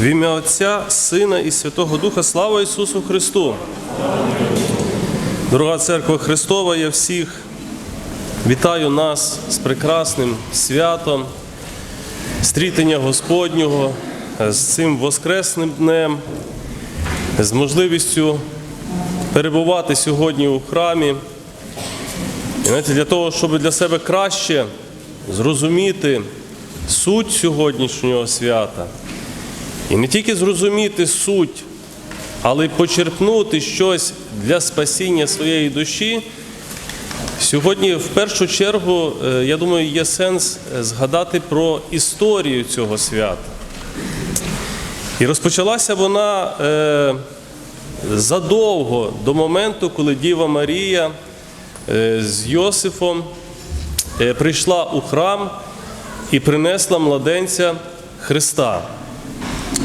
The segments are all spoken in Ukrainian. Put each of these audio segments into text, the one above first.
В ім'я Отця, Сина і Святого Духа, слава Ісусу Христу! Дорога церква Христова, я всіх вітаю нас з прекрасним святом, стрітення Господнього, з цим Воскресним днем, з можливістю перебувати сьогодні у храмі. І знаєте, для того, щоб для себе краще зрозуміти суть сьогоднішнього свята. І не тільки зрозуміти суть, але й почерпнути щось для спасіння своєї душі. Сьогодні, в першу чергу, е, я думаю, є сенс е, згадати про історію цього свята. І розпочалася вона е, задовго до моменту, коли Діва Марія з Йосифом прийшла у храм і принесла младенця Христа.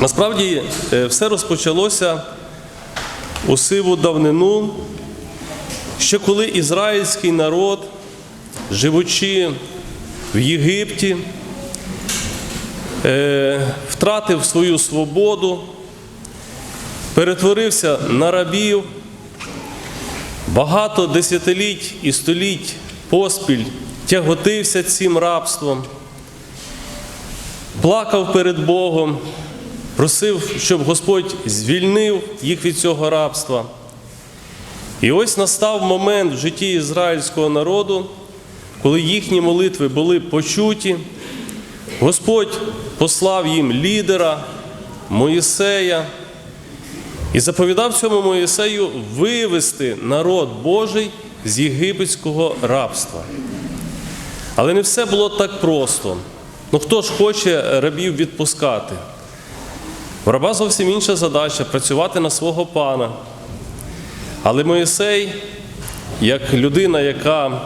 Насправді все розпочалося у сиву давнину, ще коли ізраїльський народ, живучи в Єгипті, е, втратив свою свободу, перетворився на рабів, багато десятиліть і століть поспіль тяготився цим рабством, плакав перед Богом, просив, щоб Господь звільнив їх від цього рабства. І ось настав момент в житті ізраїльського народу, коли їхні молитви були почуті. Господь послав їм лідера Моїсея і заповідав цьому Моїсею вивести народ Божий з єгипетського рабства. Але не все було так просто. Ну хто ж хоче рабів відпускати? У раба зовсім інша задача працювати на свого пана. Але Моїсей, як людина, яка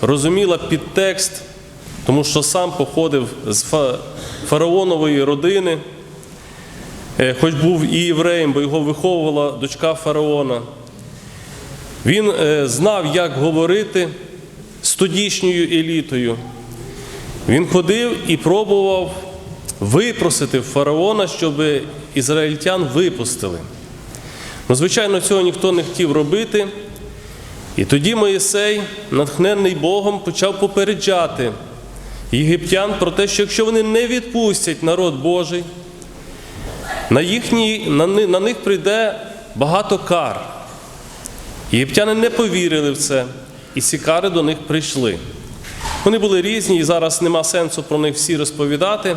розуміла підтекст, тому що сам походив з фараонової родини, е, хоч був і євреєм, бо його виховувала дочка фараона, він е, знав, як говорити з тодішньою елітою. Він ходив і пробував випросити фараона, щоб ізраїльтян випустили. Ну, звичайно, цього ніхто не хотів робити. І тоді Моїсей, натхнений Богом, почав попереджати єгиптян про те, що якщо вони не відпустять народ Божий, на, їхні, на, на них прийде багато кар. Єгиптяни не повірили в це, і ці кари до них прийшли. Вони були різні, і зараз нема сенсу про них всі розповідати.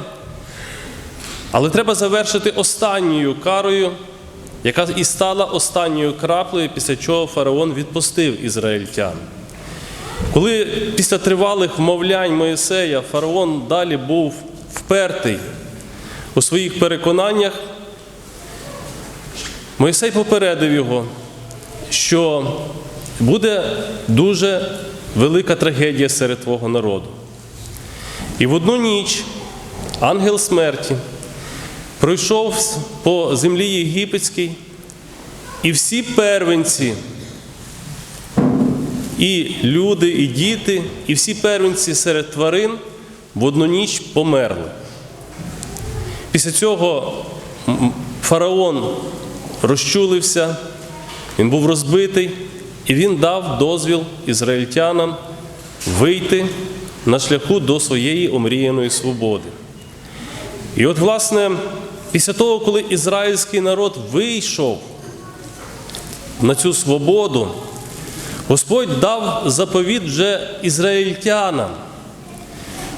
Але треба завершити останньою карою, яка і стала останньою краплею, після чого фараон відпустив ізраїльтян. Коли після тривалих вмовлянь Моїсея фараон далі був впертий у своїх переконаннях, Моїсей попередив його, що буде дуже велика трагедія серед твого народу. І в одну ніч ангел смерті пройшов по землі єгипетській, і всі первенці, і люди, і діти, і всі первенці серед тварин в одну ніч померли. Після цього фараон розчулився, він був розбитий, і він дав дозвіл ізраїльтянам вийти на шляху до своєї омріяної свободи. І от, власне, після того, коли ізраїльський народ вийшов на цю свободу, Господь дав заповіт вже ізраїльтянам,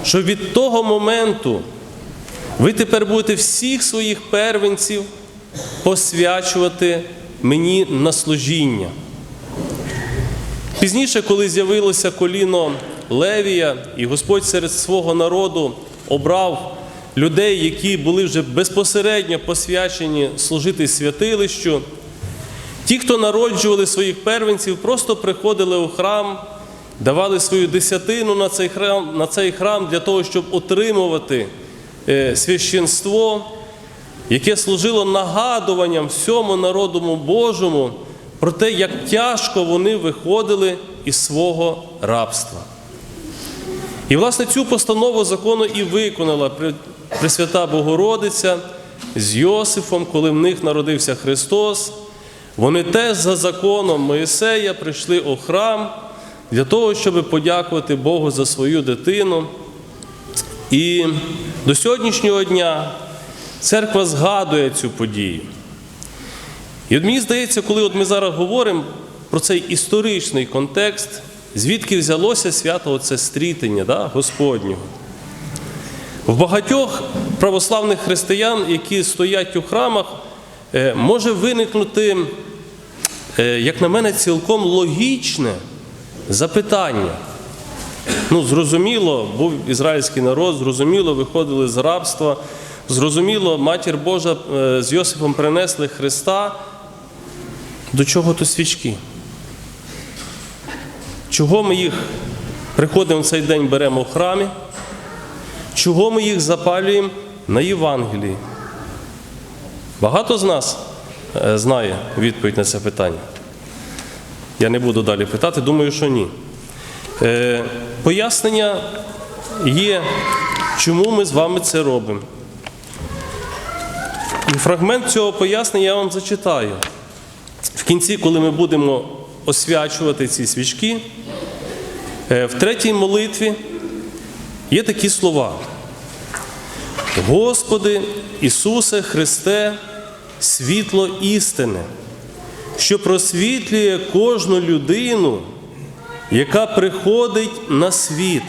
що від того моменту ви тепер будете всіх своїх первенців посвячувати мені на служіння. Пізніше, коли з'явилося коліно Левія, і Господь серед свого народу обрав людей, які були вже безпосередньо посвячені служити святилищу, ті, хто народжували своїх первенців, просто приходили у храм давали свою десятину на цей храм, на цей храм для того, щоб отримувати е, священство, яке служило нагадуванням всьому народу Божому про те, як тяжко вони виходили із свого рабства. І, власне, цю постанову закону і виконала Пресвята Богородиця з Йосифом, коли в них народився Христос. Вони теж за законом Моїсея прийшли у храм для того, щоб подякувати Богу за свою дитину. І до сьогоднішнього дня церква згадує цю подію. І от мені здається, коли от ми зараз говоримо про цей історичний контекст, звідки взялося свято оце стрітення да, Господнього. В багатьох православних християн, які стоять у храмах, е, може виникнути, е, як на мене, цілком логічне запитання. Ну, зрозуміло, був ізраїльський народ, зрозуміло, виходили з рабства, зрозуміло, матір Божа е, з Йосифом принесли Христа. До чого то свічки? Чого ми їх приходимо в цей день, беремо в храмі? Чого ми їх запалюємо на Євангелії? Багато з нас е, знає відповідь на це питання. Я не буду далі питати, думаю, що ні. Е, Пояснення є, чому ми з вами це робимо. І фрагмент цього пояснення я вам зачитаю. В кінці, коли ми будемо освячувати ці свічки, е, в третій молитві є такі слова. Господи Ісусе Христе, світло істини, що просвітлює кожну людину, яка приходить на світ.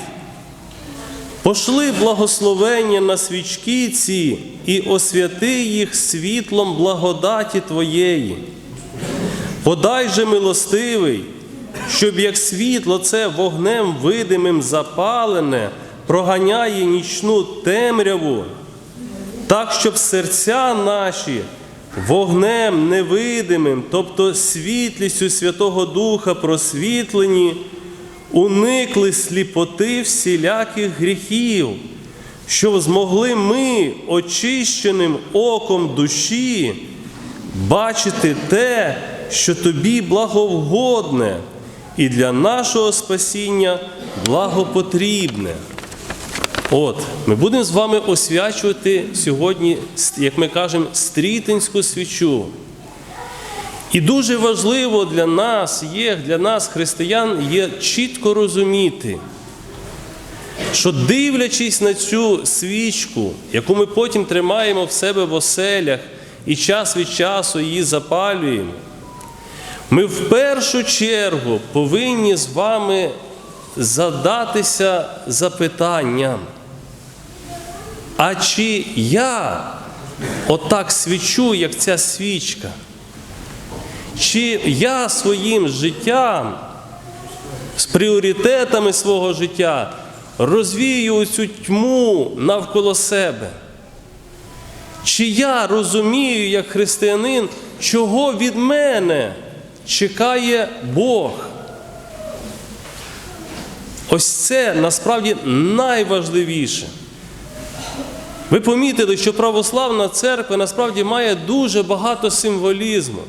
Пошли благословення на свічки ці і освяти їх світлом благодаті Твоєї. Подай же милостивий, щоб як світло це вогнем видимим запалене, проганяє нічну темряву, так, щоб серця наші вогнем невидимим, тобто світлістю Святого Духа просвітлені, уникли сліпоти всіляких гріхів, щоб змогли ми очищеним оком душі бачити те, що тобі благовгодне, і для нашого спасіння благопотрібне. От, ми будемо з вами освячувати сьогодні, як ми кажемо, стрітинську свічу. І дуже важливо для нас є, для нас, християн, є чітко розуміти, що дивлячись на цю свічку, яку ми потім тримаємо в себе в оселях і час від часу її запалюємо, ми в першу чергу повинні з вами задатися запитанням. А чи я отак свічу, як ця свічка? Чи я своїм життям, з пріоритетами свого життя розвію цю тьму навколо себе? Чи я розумію, як християнин, чого від мене чекає Бог? Ось це насправді найважливіше. Ви помітили, що православна церква насправді має дуже багато символізму.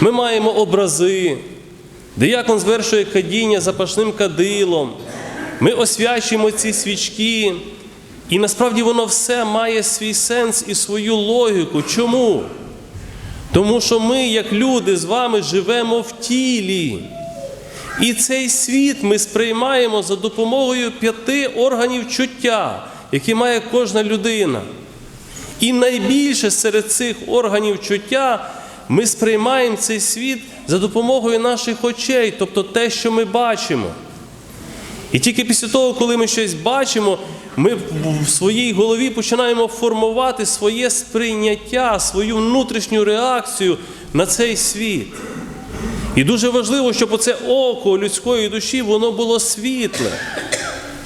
Ми маємо образи, диякон звершує кадіння запашним кадилом. Ми освячуємо ці свічки. І насправді воно все має свій сенс і свою логіку. Чому? Тому що ми, як люди, з вами живемо в тілі. І цей світ ми сприймаємо за допомогою п'яти органів чуття, які має кожна людина. І найбільше серед цих органів чуття ми сприймаємо цей світ за допомогою наших очей, тобто те, що ми бачимо. І тільки після того, коли ми щось бачимо, ми в своїй голові починаємо формувати своє сприйняття, свою внутрішню реакцію на цей світ. І дуже важливо, щоб оце око людської душі воно було світле,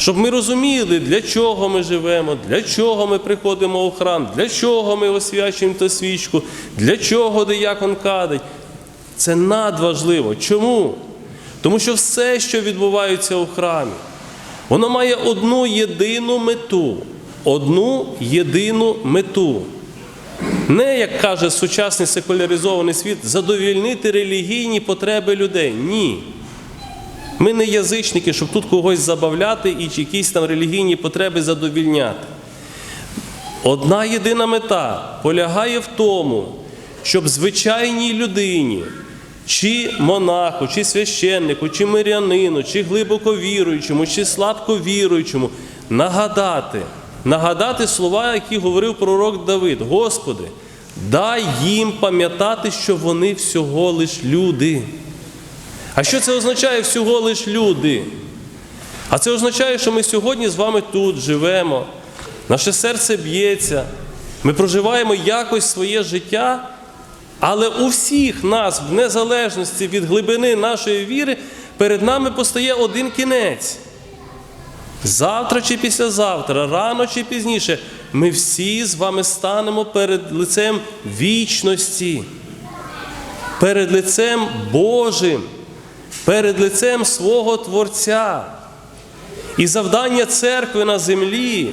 щоб ми розуміли, для чого ми живемо, для чого ми приходимо у храм, для чого ми освячуємо ту свічку, для чого диякон кадить. Це надважливо. Чому? Тому що все, що відбувається у храмі, воно має одну єдину мету. Одну єдину мету. Не, як каже сучасний секуляризований світ, задовільнити релігійні потреби людей. Ні. Ми не язичники, щоб тут когось забавляти і якісь там релігійні потреби задовільняти. Одна єдина мета полягає в тому, щоб звичайній людині, чи монаху, чи священнику, чи мирянину, чи глибоко віруючому, чи слабко віруючому нагадати, нагадати слова, які говорив пророк Давид. Господи, дай їм пам'ятати, що вони всього лиш люди. А що це означає всього лиш люди? А це означає, що ми сьогодні з вами тут живемо, наше серце б'ється, ми проживаємо якось своє життя, але у всіх нас, в незалежності від глибини нашої віри, перед нами постає один кінець. Завтра чи післязавтра, рано чи пізніше, ми всі з вами станемо перед лицем вічності, перед лицем Божим, перед лицем свого Творця. І завдання церкви на землі,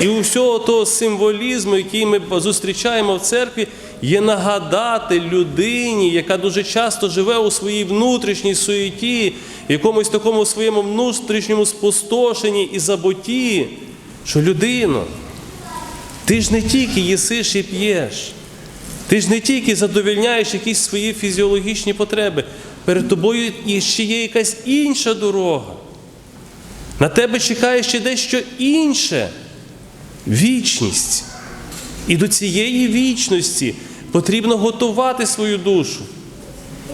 і усього того символізму, який ми зустрічаємо в церкві, є нагадати людині, яка дуже часто живе у своїй внутрішній суєті, якомусь такому своєму внутрішньому спустошенні і забутті, що людино, ти ж не тільки їсиш і п'єш, ти ж не тільки задовільняєш якісь свої фізіологічні потреби, перед тобою ще є якась інша дорога. На тебе чекає ще дещо інше вічність. І до цієї вічності потрібно готувати свою душу.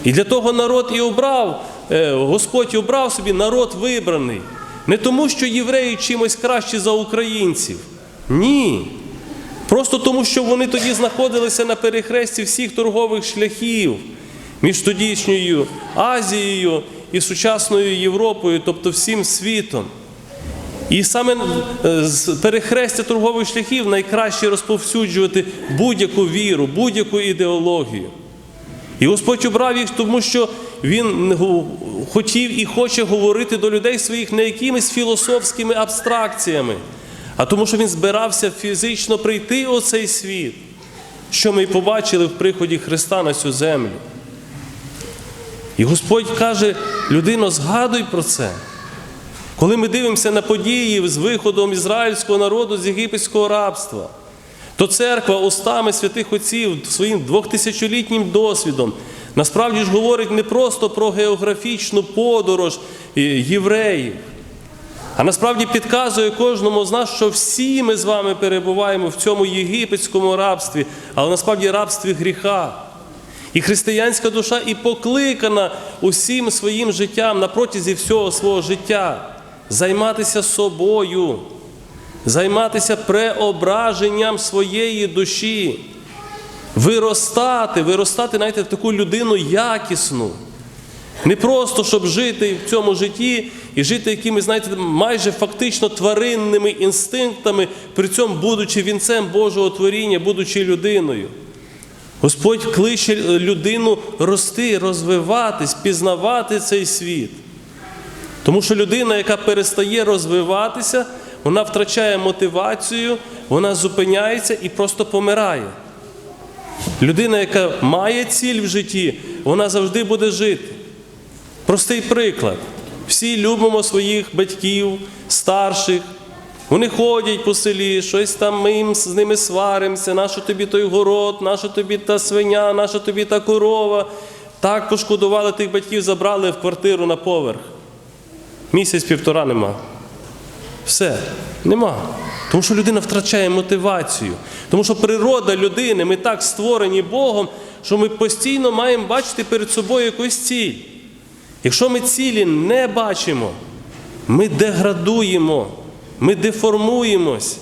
І для того народ і обрав, е, Господь обрав собі народ вибраний. Не тому, що євреї чимось кращі за українців. Ні. Просто тому, що вони тоді знаходилися на перехресті всіх торгових шляхів між тодішньою Азією і сучасною Європою, тобто всім світом. І саме е, з перехрестя торгових шляхів найкраще розповсюджувати будь-яку віру, будь-яку ідеологію. І Господь обрав їх, тому що Він хотів і хоче говорити до людей своїх не якимись філософськими абстракціями, а тому, що Він збирався фізично прийти у цей світ, що ми й побачили в приході Христа на цю землю. І Господь каже, людино, згадуй про це. Коли ми дивимося на події з виходом ізраїльського народу з єгипетського рабства, то церква устами святих отців своїм двохтисячолітнім досвідом насправді ж говорить не просто про географічну подорож е, євреїв, а насправді підказує кожному з нас, що всі ми з вами перебуваємо в цьому єгипетському рабстві, але насправді рабстві гріха. І християнська душа і покликана усім своїм життям на протязі всього свого життя займатися собою, займатися преображенням своєї душі, виростати, виростати, знаєте, в таку людину якісну. Не просто, щоб жити в цьому житті і жити якимись, знаєте, майже фактично тваринними інстинктами, при цьому будучи вінцем Божого творіння, будучи людиною. Господь кличе людину рости, розвиватись, пізнавати цей світ. Тому що людина, яка перестає розвиватися, вона втрачає мотивацію, вона зупиняється і просто помирає. Людина, яка має ціль в житті, вона завжди буде жити. Простий приклад. Всі любимо своїх батьків, старших. Вони ходять по селі, щось там ми їм з ними сваримося, нащо тобі той город, наша тобі та свиня, наша тобі та корова. Так пошкодували тих батьків, забрали в квартиру на поверх. Місяць-півтора нема. Все, нема. Тому що людина втрачає мотивацію. Тому що природа людини, ми так створені Богом, що ми постійно маємо бачити перед собою якусь ціль. Якщо ми цілі не бачимо, ми деградуємо, ми деформуємось,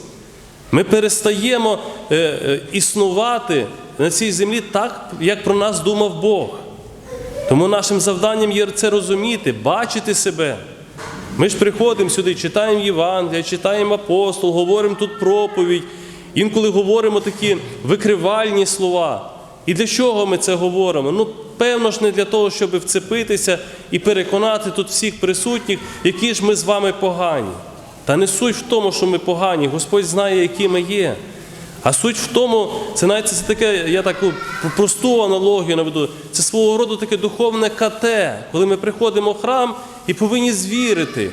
ми перестаємо е, е, існувати на цій землі так, як про нас думав Бог. Тому нашим завданням є це розуміти, бачити себе. Ми ж приходимо сюди, читаємо Євангелія, читаємо апостол, говоримо тут проповідь, інколи говоримо такі викривальні слова. І для чого ми це говоримо? Ну, певно ж не для того, щоб вцепитися і переконати тут всіх присутніх, які ж ми з вами погані. Та не суть в тому, що ми погані, Господь знає, які ми є. А суть в тому, це навіть це таке, я таку просту аналогію наведу, це свого роду таке духовне КТ, коли ми приходимо в храм і повинні звірити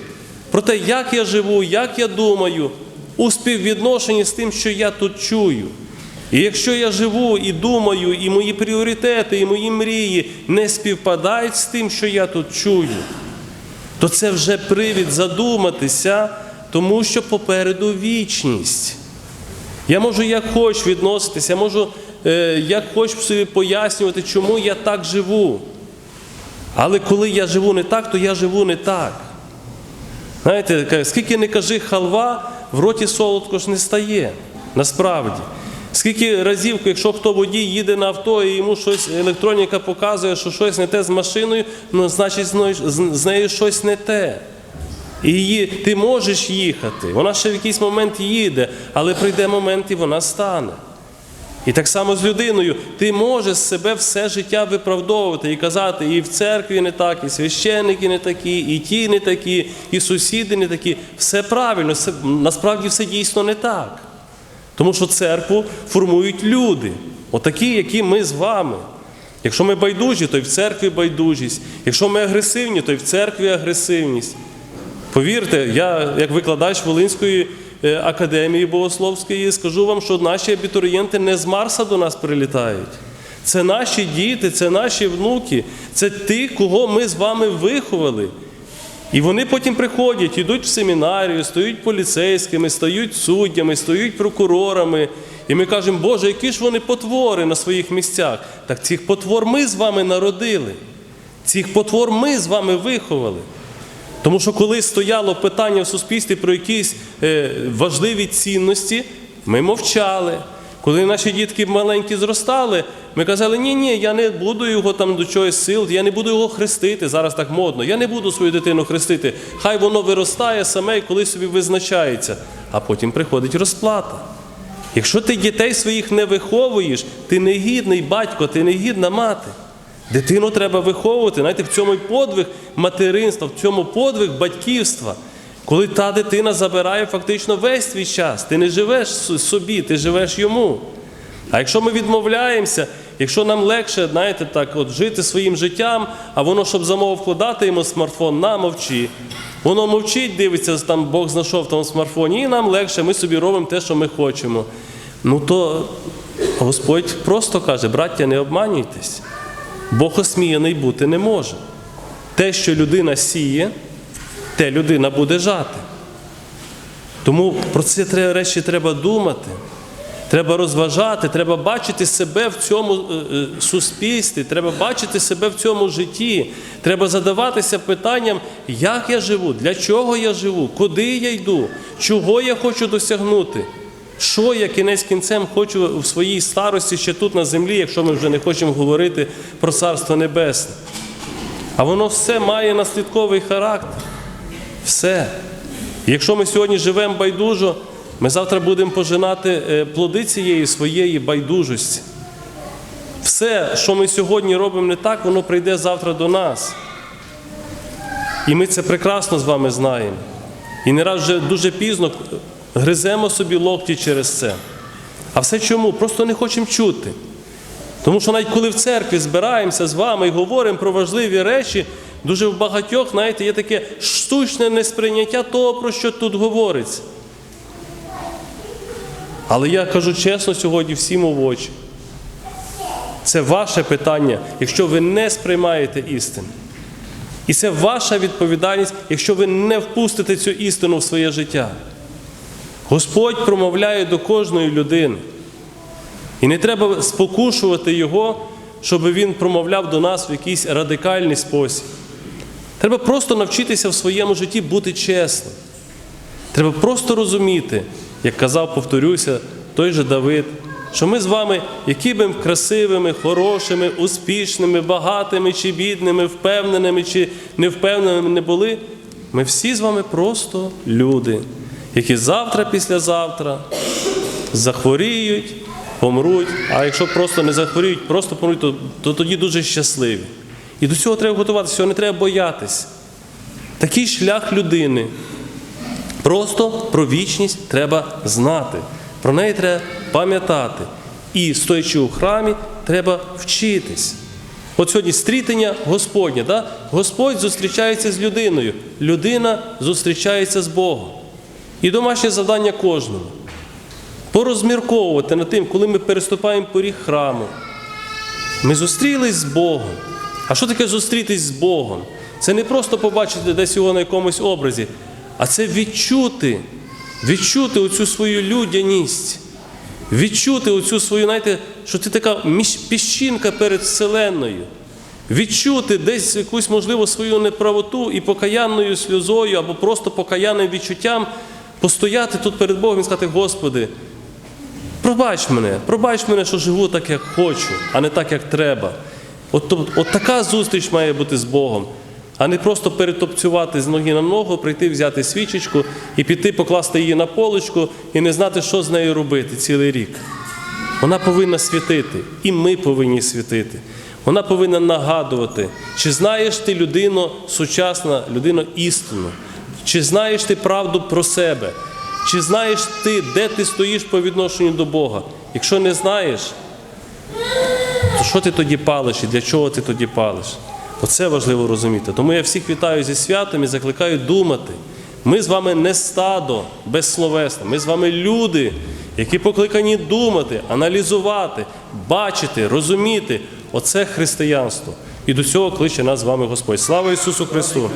про те, як я живу, як я думаю, у співвідношенні з тим, що я тут чую. І якщо я живу і думаю, і мої пріоритети, і мої мрії не співпадають з тим, що я тут чую, то це вже привід задуматися, тому що попереду вічність. Я можу як хоч відноситися, я можу е, як хоч собі пояснювати, чому я так живу. Але коли я живу не так, то я живу не так. Знаєте, скільки не кажи халва, в роті солодко ж не стає. Насправді. Скільки разів, якщо хто водій їде на авто і йому щось електроніка показує, що щось не те з машиною, ну значить з нею- щось не те. І її, ти можеш їхати, вона ще в якийсь момент їде, але прийде момент і вона стане. І так само з людиною, ти можеш себе все життя виправдовувати і казати, і в церкві не так, і священники не такі, і ті не такі, і сусіди не такі. Все правильно, все, насправді все дійсно не так. Тому що церкву формують люди, отакі, які ми з вами. Якщо ми байдужі, то й в церкві байдужість. Якщо ми агресивні, то й в церкві агресивність. Повірте, я як викладач Волинської е, академії богословської скажу вам, що наші абітурієнти не з Марса до нас прилітають. Це наші діти, це наші внуки, це ті, кого ми з вами виховали. І вони потім приходять, йдуть в семінарію, стають поліцейськими, стають суддями, стають прокурорами. І ми кажемо, Боже, які ж вони потвори на своїх місцях. Так цих потвор ми з вами народили. Цих потвор ми з вами виховали. Тому що коли стояло питання в суспільстві про якісь е, важливі цінності, ми мовчали. Коли наші дітки маленькі зростали, ми казали, ні, ні, я не буду його там до чогось сил, я не буду його хрестити. Зараз так модно. Я не буду свою дитину хрестити. Хай воно виростає саме і коли собі визначається. А потім приходить розплата. Якщо ти дітей своїх не виховуєш, ти не гідний батько, ти не гідна мати. Дитину треба виховувати. Знаєте, в цьому подвиг материнства, в цьому подвиг батьківства. Коли та дитина забирає фактично весь твій час, ти не живеш собі, ти живеш йому. А якщо ми відмовляємося, якщо нам легше, знаєте, так, от жити своїм життям, а воно, щоб замов вкладати йому смартфон, на мовчи. Воно мовчить, дивиться, там Бог знайшов в смартфоні, і нам легше, ми собі робимо те, що ми хочемо. Ну то Господь просто каже, браття, не обманюйтесь. Бог осміяний бути не може. Те, що людина сіє, те людина буде жати. Тому про три речі треба думати, треба розважати, треба бачити себе в цьому е, е, суспільстві, треба бачити себе в цьому житті. Треба задаватися питанням, як я живу, для чого я живу, куди я йду, чого я хочу досягнути. Що я кінець кінцем хочу в своїй старості ще тут на землі, якщо ми вже не хочемо говорити про Царство Небесне. А воно все має наслідковий характер. Все. Якщо ми сьогодні живемо байдужо, ми завтра будемо пожинати е, плоди цієї своєї байдужості. Все, що ми сьогодні робимо не так, воно прийде завтра до нас. І ми це прекрасно з вами знаємо. І не раз вже дуже пізно гриземо собі локті через це. А все чому? Просто не хочемо чути. Тому що навіть коли в церкві збираємося з вами і говоримо про важливі речі, дуже в багатьох, знаєте, є таке штучне несприйняття того, про що тут говориться. Але я кажу чесно сьогодні всім у очі. Це ваше питання, якщо ви не сприймаєте істину. І це ваша відповідальність, якщо ви не впустите цю істину в своє життя. Господь промовляє до кожної людини. І не треба спокушувати Його, щоб Він промовляв до нас в якийсь радикальний спосіб. Треба просто навчитися в своєму житті бути чесним. Треба просто розуміти, як казав, повторюся, той же Давид, що ми з вами, які б красивими, хорошими, успішними, багатими чи бідними, впевненими чи невпевненими не були, ми всі з вами просто люди, які завтра, післязавтра захворіють, помруть, а якщо просто не захворіють, просто помруть, то, то тоді дуже щасливі. І до цього треба готуватися, цього не треба боятися. Такий шлях людини. Просто про вічність треба знати, про неї треба пам'ятати. І стоячи у храмі, треба вчитись. От сьогодні стрітення Господнє. Да? Господь зустрічається з людиною, людина зустрічається з Богом. І домашнє завдання кожного порозмірковувати над тим, коли ми переступаємо поріг храму. Ми зустрілись з Богом. А що таке зустрітись з Богом? Це не просто побачити десь його на якомусь образі, а це відчути, відчути оцю свою людяність, відчути оцю свою, знаєте, що ти така піщинка перед Вселенною. Відчути десь якусь, можливо, свою неправоту і покаянною сльозою або просто покаянним відчуттям постояти тут перед Богом і сказати, Господи, Пробач мене, пробач мене, що живу так, як хочу, а не так, як треба. От, от така зустріч має бути з Богом, а не просто перетопцювати з ноги на ногу, прийти, взяти свічечку і піти покласти її на полочку і не знати, що з нею робити цілий рік. Вона повинна світити, і ми повинні світити. Вона повинна нагадувати, чи знаєш ти людину сучасна, людину істинну, чи знаєш ти правду про себе, чи знаєш ти, де ти стоїш по відношенню до Бога. Якщо не знаєш, то що ти тоді палиш і для чого ти тоді палиш? Оце важливо розуміти. Тому я всіх вітаю зі святом і закликаю думати. Ми з вами не стадо безсловесне, ми з вами люди, які покликані думати, аналізувати, бачити, розуміти. Оце християнство. І до цього кличе нас з вами Господь. Слава Ісусу Христу!